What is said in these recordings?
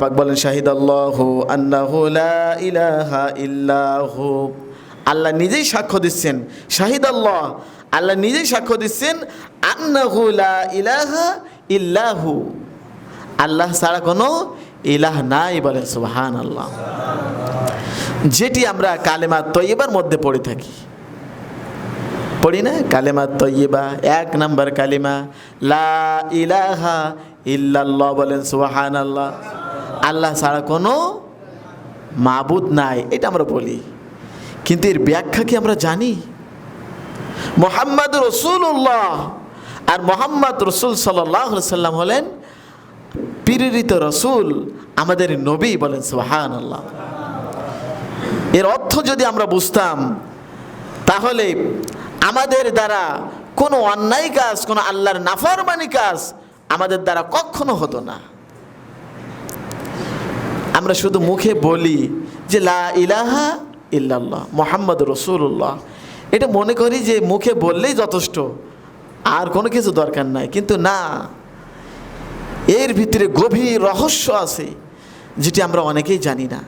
পাক বলেন শাহিদ আল্লাহ আন্নাহু লা ইলাহা ইল্লাহু। আল্লাহ নিজেই সাক্ষ্য দিচ্ছেন শাহিদ আল্লাহ আল্লাহ নিজেই সাক্ষ্য দিচ্ছেন, আন্নাহু লা ইলাহা ইল্লাহু। আল্লাহ ছাড়া কোনো ইলাহ নাই বলেন সুবহান আল্লাহ যেটি আমরা কালেমা তৈবার মধ্যে পড়ে থাকি। পড়ি না? কালেমা তৈবা এক নাম্বার কালিমা, লা ইলাহা ইল্লাল্লাহ, বলেন সুবহান আল্লাহ আল্লাহ ছাড়া কোনো মাবুদ নাই, এটা আমরা বলি। কিন্তু এর ব্যাখ্যা কি আমরা জানি? মোহাম্মদ রসুল্লাহ আর মোহাম্মদ রসুল সাল্লাম হলেন প্রেরিত রসুল, আমাদের নবী বলেন সোহান আল্লাহ এর অর্থ যদি আমরা বুঝতাম, তাহলে আমাদের দ্বারা কোনো অন্যায় কাজ, কোনো আল্লাহর নাফরমানি কাজ আমাদের দ্বারা কখনো হতো না। আমরা শুধু মুখে বলি যে লা ইলাহা ইল্লাল্লাহ মোহাম্মদ রসুল্লাহ এটা মনে করি যে মুখে বললেই যথেষ্ট, আর কোনো কিছু দরকার নাই। কিন্তু না, এর ভিতরে গভীর রহস্য আছে, যেটি আমরা অনেকেই জানি না।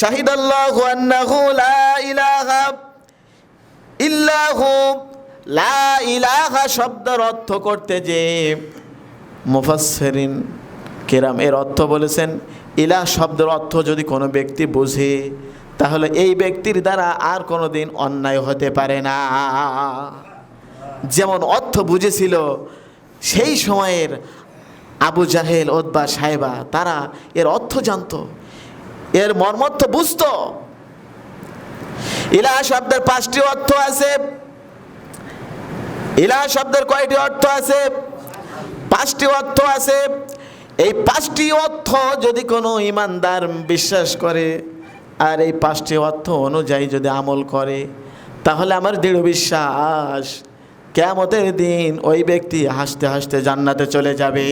শাহিদ আল্লাহ লা ইলাহা শব্দের অর্থ করতে যে মুফাসসিরিন, কেরাম, এর অর্থ বলেছেন ইলাহ শব্দের অর্থ যদি কোনো ব্যক্তি বুঝে, তাহলে এই ব্যক্তির দ্বারা আর কোনো দিন অন্যায় হতে পারে না। যেমন অর্থ বুঝেছিল, সেই সময়ের আবু জাহেল ওদবা সাহেবা, তারা এর অর্থ জানতো, এর মর্মর্থ বুঝতো। ইলাহ শব্দের পাঁচটি অর্থ আছে ইলাহ শব্দের কয়টি অর্থ আছে? পাঁচটি অর্থ আছে এই পাঁচটি অর্থ যদি কোনো ইমানদার বিশ্বাস করে, আর এই পাঁচটি অর্থ অনুযায়ী যদি আমল করে, তাহলে আমার দৃঢ় বিশ্বাস কেমতের দিন ওই ব্যক্তি হাসতে হাসতে জান্নাতে চলে যাবে।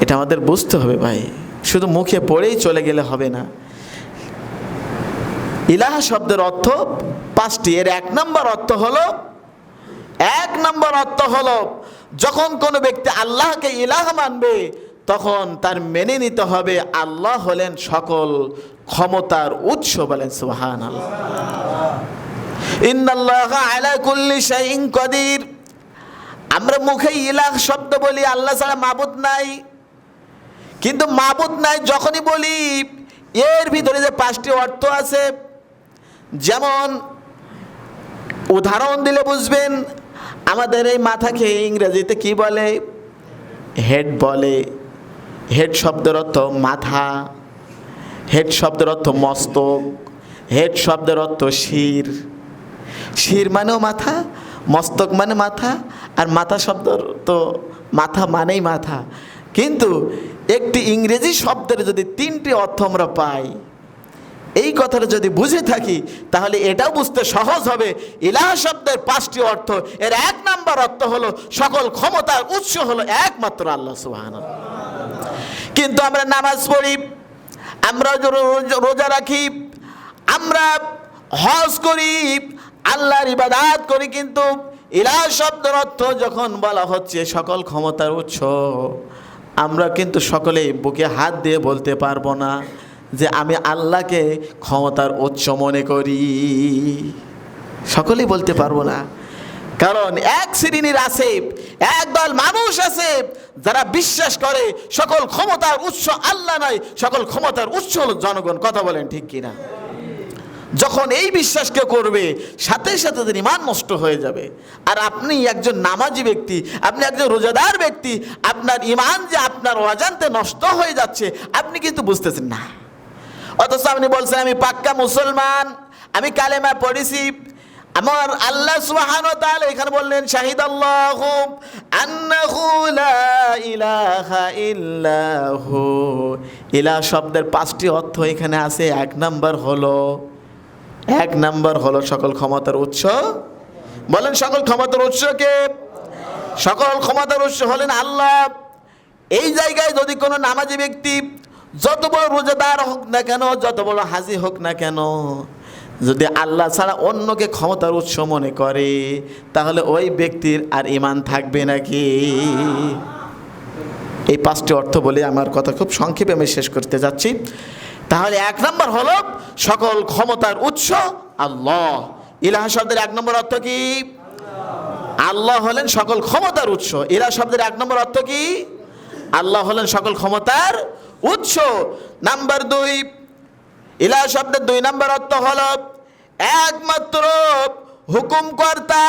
এটা আমাদের বুঝতে হবে ভাই। শুধু মুখে পড়েই চলে গেলে হবে না। ইলাহা শব্দের অর্থ পাঁচটি। এর এক নম্বর অর্থ হলো, এক নম্বর অর্থ হলো যখন কোনো ব্যক্তি আল্লাহকে ইলাহ মানবে, তখন তার মেনে নিতে হবে আল্লাহ হলেন সকল ক্ষমতার উৎস বলেন সুহান কদির। আমরা মুখে ইলাহ শব্দ বলি, আল্লাহ ছাড়া মাবুদ নাই। কিন্তু মাবুদ নাই যখনই বলি, এর ভিতরে যে পাঁচটি অর্থ আছে, যেমন উদাহরণ দিলে বুঝবেন আমাদের এই মাথাকে ইংরেজিতে কি বলে? হেড বলে। হেড শব্দের অর্থ মাথা। হেড শব্দের অর্থ মস্তক। হেড শব্দের অর্থ শির। শির মানেও মাথা, মস্তক মানে মাথা, আর মাথা শব্দ তো মাথা মানেই মাথা। কিন্তু একটি ইংরেজি শব্দের যদি তিনটি অর্থ আমরা পাই এই কথাটা যদি বুঝে থাকি, তাহলে এটাও বুঝতে সহজ হবে। ইলাহ শব্দের পাঁচটি অর্থ, এর এক নাম্বার অর্থ হলো, সকল ক্ষমতার উৎস হলো একমাত্র আল্লাহ সুহান কিন্তু আমরা নামাজ পড়ি, আমরা রোজা রাখি, আমরা হজ করি, আল্লাহর ইবাদাত করি, কিন্তু ইলাহ শব্দের অর্থ যখন বলা হচ্ছে সকল ক্ষমতার উৎস, আমরা কিন্তু সকলেই বুকে হাত দিয়ে বলতে পারব না। যে আমি আল্লাহকে ক্ষমতার উৎস মনে করি। সকলেই বলতে পারব না। কারণ এক শ্রেণির আছে একদল মানুষ আছে যারা বিশ্বাস করে সকল ক্ষমতার উৎস আল্লাহ নয়, সকল ক্ষমতার উৎস হলো জনগণ। কথা বলেন ঠিক কিনা? যখন এই বিশ্বাস কেউ করবে, সাথে সাথে তার ইমান নষ্ট হয়ে যাবে। আর আপনি একজন নামাজি ব্যক্তি, আপনি একজন রোজাদার ব্যক্তি, আপনার ইমান যে আপনার অজান্তে নষ্ট হয়ে যাচ্ছে, আপনি কিন্তু বুঝতেছেন না। অথচ আপনি বলছেন, আমি পাক্কা মুসলমান, আমি কালেমা পড়েছি। আমার আল্লাহ তাআলা এখানে বললেন শাহিদ আল্লাহ ইল্লাহু। ইলাহ শব্দের পাঁচটি অর্থ এখানে আছে। এক নাম্বার হলো, এক নাম্বার হলো সকল ক্ষমতার উৎস। বলেন, সকল ক্ষমতার উৎসকে সকল ক্ষমতার উৎস হলেন আল্লাহ। এই জায়গায় যদি কোনো নামাজি ব্যক্তি যত বড় রোজাদার হোক না কেন, যত বড় হাজি হোক না কেন, যদি আল্লাহ ছাড়া অন্যকে ক্ষমতার উৎস মনে করে, তাহলে ওই ব্যক্তির আর ইমান থাকবে নাকি? এই পাঁচটি অর্থ বলে আমার কথা খুব সংক্ষেপে আমি শেষ করতে যাচ্ছি। তাহলে এক নম্বর হলো সকল ক্ষমতার উৎস আল্লাহ। ইলাহা শব্দের এক নম্বর অর্থ কি? আল্লাহ হলেন সকল ক্ষমতার উৎস। ইলাহ শব্দের এক নম্বর অর্থ কি? আল্লাহ হলেন সকল ক্ষমতার উৎস নাম্বার দুই ইলাহ শব্দের দুই নম্বর অর্থ হল একমাত্র হুকুমকর্তা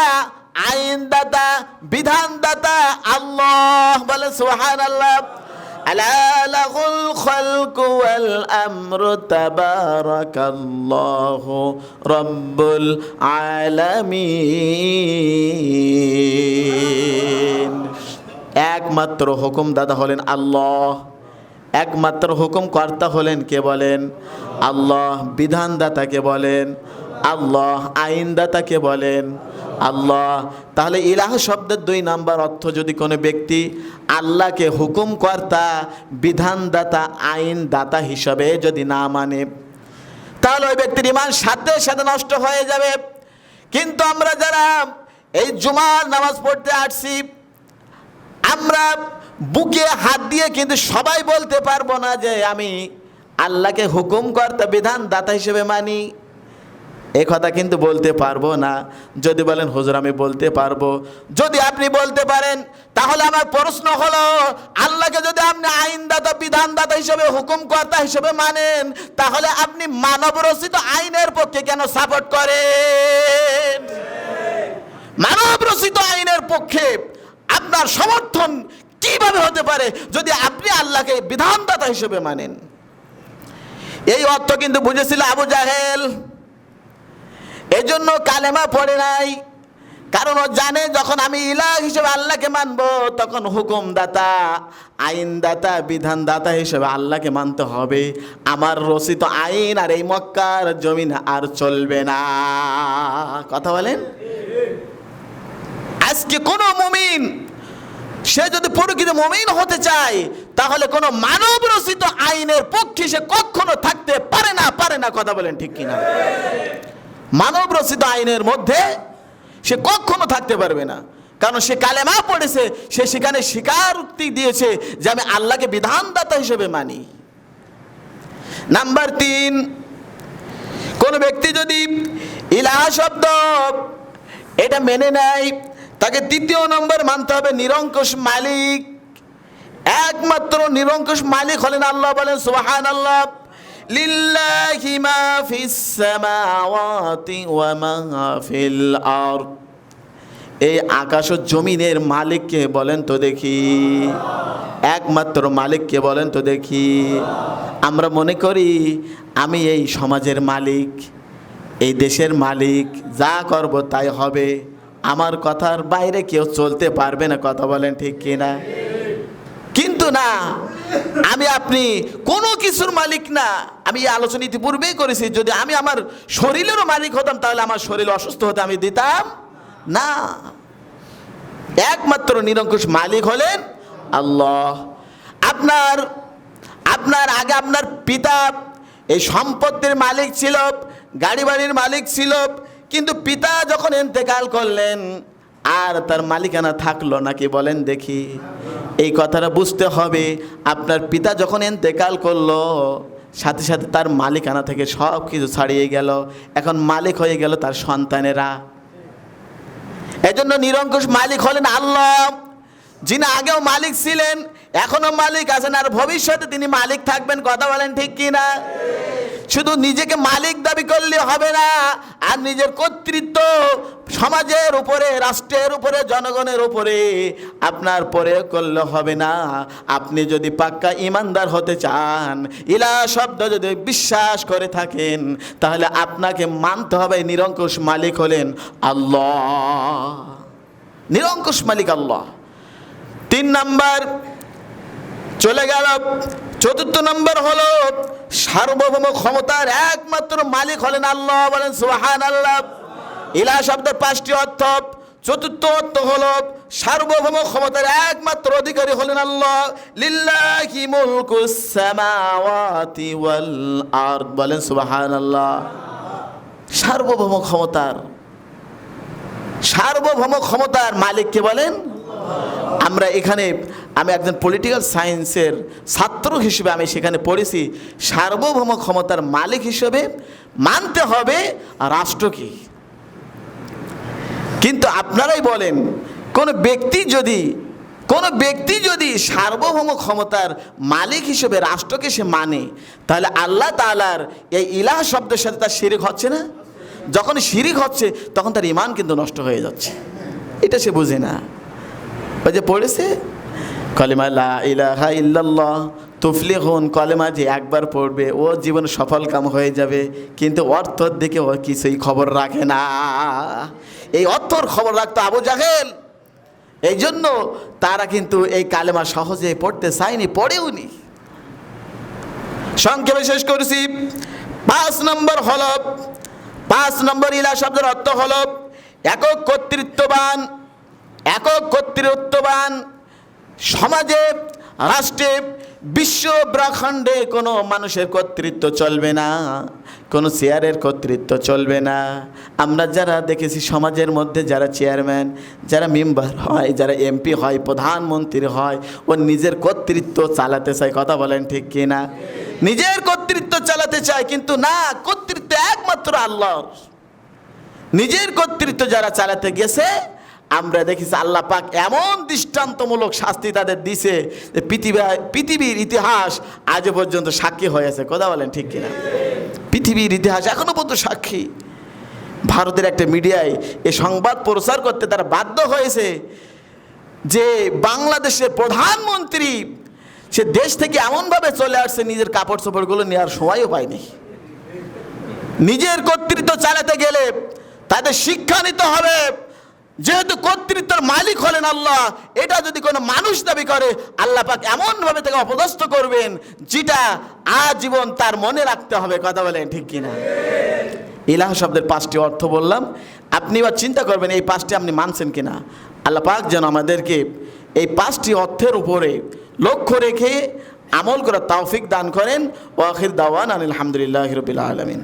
আইনদাতা বিধানদাতা আল্লাহ বলে সুহান আল্লাহ ألا له الخلق والأمر تبارك الله رب العالمين একমাত্র হুকুম দাদা হলেন আল্লাহ একমাত্র হুকুম কর্তা হলেন কে বলেন? আল্লাহ বিধানদাতাকে বলেন? আল্লাহ আইনদাতাকে বলেন? আল্লাহ। তাহলে ইলাহ শব্দের দুই নাম্বার অর্থ যদি কোনো ব্যক্তি আল্লাহকে হুকুম কর্তা বিধানদাতা, আইনদাতা হিসাবে যদি না মানে তাহলে ওই ব্যক্তির ইমান সাথে সাথে নষ্ট হয়ে যাবে। কিন্তু আমরা যারা এই জুমার নামাজ পড়তে আসছি, আমরা বুকে হাত দিয়ে কিন্তু সবাই বলতে পারব না যে আমি আল্লাহকে হুকুম কর্তা বিধান দাতা হিসেবে মানি। এ কথা কিন্তু বলতে পারব না। যদি বলেন, হুজুর, আমি বলতে পারব। যদি আপনি বলতে পারেন, তাহলে আমার প্রশ্ন হলো, আল্লাহকে যদি আপনি আইনদাতা, বিধানদাতা হিসেবে, হুকুম কর্তা হিসেবে মানেন, তাহলে আপনি মানব রচিত আইনের পক্ষে কেন সাপোর্ট করেন? মানব রচিত আইনের পক্ষে আপনার সমর্থন কীভাবে হতে পারে যদি আপনি আল্লাহকে বিধানদাতা হিসেবে মানেন। এই অর্থ কিন্তু বুঝেছিল আবু জাহেল। এজন্য কালেমা পড়ে নাই। কারণ ও জানে যখন আমি ইলাহ হিসেবে আল্লাহকে মানব, তখন হুকুমদাতা, আইনদাতা, বিধানদাতা হিসেবে আল্লাহকে মানতে হবে। আমার রচিত আইন আর এই মক্কার জমিন আর চলবে না। কথা বলেন? আজকে কোনো মুমিন সে যদি প্রকৃত মুমিন হতে চায়, তাহলে কোনো মানব রচিত আইনের পক্ষে সে কখনো থাকতে পারে না পারে না, কথা বলেন ঠিক কিনা? মানব রচিত আইনের মধ্যে সে কখনো থাকতে পারবে না। কারণ সে কালেমা পড়েছে, সে সেখানে স্বীকারোক্তি দিয়েছে যে আমি আল্লাহকে বিধানদাতা হিসেবে মানি। নাম্বার তিন, কোন ব্যক্তি যদি ইলাহা শব্দ, এটা মেনে নেয় তাকে তৃতীয় নম্বর মানতে হবে নিরঙ্কুশ মালিক। একমাত্র নিরঙ্কুশ মালিক হলেন আল্লাহ, বলেন সুবহান আল্লাহ লিল্লাহি মা ফিস সামাওয়াতি ওয়া এই আকাশ ও জমিনের মালিককে বলেন তো দেখি। একমাত্র মালিককে বলেন তো দেখি। আমরা মনে করি আমি এই সমাজের মালিক, এই দেশের মালিক, যা করব তাই হবে। আমার কথার বাইরে কেউ চলতে পারবে না, কথা বলেন ঠিক কিনা? কিন্তু না, আমি আপনি কোনো কিছুর মালিক না। আমি এই আলোচনা ইতিপূর্বেই করেছি, যদি আমি আমার শরীরেরও মালিক হতাম, তাহলে আমার শরীর অসুস্থ হতে আমি দিতাম না। একমাত্র নিরঙ্কুশ মালিক হলেন আল্লাহ। আপনার আপনার আগে আপনার পিতা, এই সম্পত্তির মালিক ছিল গাড়ি বাড়ির মালিক ছিল কিন্তু পিতা যখন ইন্তেকাল করলেন, আর তার মালিকানা থাকল নাকি বলেন দেখি। এই কথাটা বুঝতে হবে, আপনার পিতা যখন ইন্তেকাল করল, সাথে সাথে তার মালিকানা থেকে সব কিছু ছাড়িয়ে গেল। এখন মালিক হয়ে গেল তার সন্তানেরা। এজন্য নিরঙ্কুশ মালিক হলেন আল্লাহ। যিনি আগেও মালিক ছিলেন, এখনও মালিক আছেন, আর ভবিষ্যতে তিনি মালিক থাকবেন, কথা বলেন ঠিক কি না শুধু নিজেকে মালিক দাবি করলে হবে না, আর নিজের কর্তৃত্ব সমাজের উপরে, রাষ্ট্রের উপরে, জনগণের উপরে আপনার পরে করলে হবে না। আপনি যদি পাক্কা ইমানদার হতে চান, ইলা শব্দ যদি বিশ্বাস করে থাকেন, তাহলে আপনাকে মানতে হবে নিরঙ্কুশ মালিক হলেন আল্লাহ। নিরঙ্কুশ মালিক আল্লাহ। তিন নাম্বার, চলে গেল চতুর্থ নম্বর হলো সার্বভৌম ক্ষমতার একমাত্র মালিক হলেন আল্লাহ, বলেন সুহান আল্লাহ ইলা শব্দের পাঁচটি অর্থ। চতুর্থ অর্থ হলো সার্বভৌম ক্ষমতার একমাত্র অধিকারী হলেন আল্লাহ। লিল্লাহি মুলকুস সামাওয়াতি ওয়াল আরদ, বলেন সুবহানাল্লাহ। সার্বভৌম ক্ষমতার সার্বভৌম ক্ষমতার মালিককে বলেন আমরা এখানে, আমি একজন পলিটিক্যাল সায়েন্সের ছাত্র হিসেবে আমি সেখানে পড়েছি। সার্বভৌম ক্ষমতার মালিক হিসেবে মানতে হবে রাষ্ট্র কি? কিন্তু আপনারাই বলেন, কোন ব্যক্তি যদি, কোন ব্যক্তি যদি সার্বভৌম ক্ষমতার মালিক হিসেবে রাষ্ট্রকে সে মানে তাহলে আল্লাহ তালার এই ইলাহ শব্দের সাথে তার শিরিক হচ্ছে না? যখন শিরিক হচ্ছে, তখন তার ইমান কিন্তু নষ্ট হয়ে যাচ্ছে। এটা সে বুঝে না। ওই যে পড়েছে? কলেমা লা ইলাহা ইল্লাল্লাহ, তুফলিহুন কলেমা যে একবার পড়বে ও জীবন সফল কাম হয়ে যাবে, কিন্তু অর্থর দিকে ও কিছুই খবর রাখে না। এই অর্থর খবর রাখতো আবু জাহেল। এই জন্য তারা কিন্তু এই কালেমা সহজে পড়তে চায়নি, পড়েওনি। সংক্ষেপে শেষ করছি। পাঁচ নম্বর হল পাঁচ নম্বর ইলা শব্দের অর্থ হল একক কর্তৃত্ববান একক কর্তৃত্ববান সমাজে, রাষ্ট্রে, বিশ্ব ব্রহ্মাণ্ডে কোনো মানুষের কর্তৃত্ব চলবে না, কোনো চেয়ারের কর্তৃত্ব চলবে না। আমরা যারা দেখেছি সমাজের মধ্যে যারা চেয়ারম্যান যারা মেম্বার হয়, যারা এমপি হয়, প্রধানমন্ত্রী হয়, ও নিজের কর্তৃত্ব চালাতে চায়, কথা বলেন ঠিক কি না নিজের কর্তৃত্ব চালাতে চায়, কিন্তু না, কর্তৃত্ব একমাত্র আল্লাহর। নিজের কর্তৃত্ব যারা চালাতে গেছে আমরা দেখেছি আল্লাহ পাক এমন দৃষ্টান্তমূলক শাস্তি তাদের দিছে যে পৃথিবী, পৃথিবীর ইতিহাস আজও পর্যন্ত সাক্ষী হয়েছে কথা বলেন ঠিক কিনা? পৃথিবীর ইতিহাস এখনও পর্যন্ত সাক্ষী। ভারতের একটা মিডিয়ায় এ সংবাদ প্রচার করতে তারা বাধ্য হয়েছে যে বাংলাদেশের প্রধানমন্ত্রী, সে দেশ থেকে এমনভাবে চলে আসছে, নিজের কাপড় চোপড়গুলো নেওয়ার সময়ও পায়নি। নিজের কর্তৃত্ব চালাতে গেলে তাদের শিক্ষা নিতে হবে। যেহেতু কর্তৃত্বের মালিক হলেন আল্লাহ, এটা যদি কোনো মানুষ দাবি করে, আল্লাহ পাক এমনভাবে তাকে অপদস্থ করবেন যেটা আজীবন তার মনে রাখতে হবে। কথা বলেন ঠিক কিনা? ইলাহ শব্দের পাঁচটি অর্থ বললাম। আপনি এবার চিন্তা করবেন এই পাঁচটি আপনি মানছেন কিনা? আল্লাহ পাক যেন আমাদেরকে এই পাঁচটি অর্থের উপরে লক্ষ্য রেখে আমল করার তৌফিক দান করেন। ওয়াখির দাওয়ান আনিল আলহামদুলিল্লাহ রবিল আলমিন।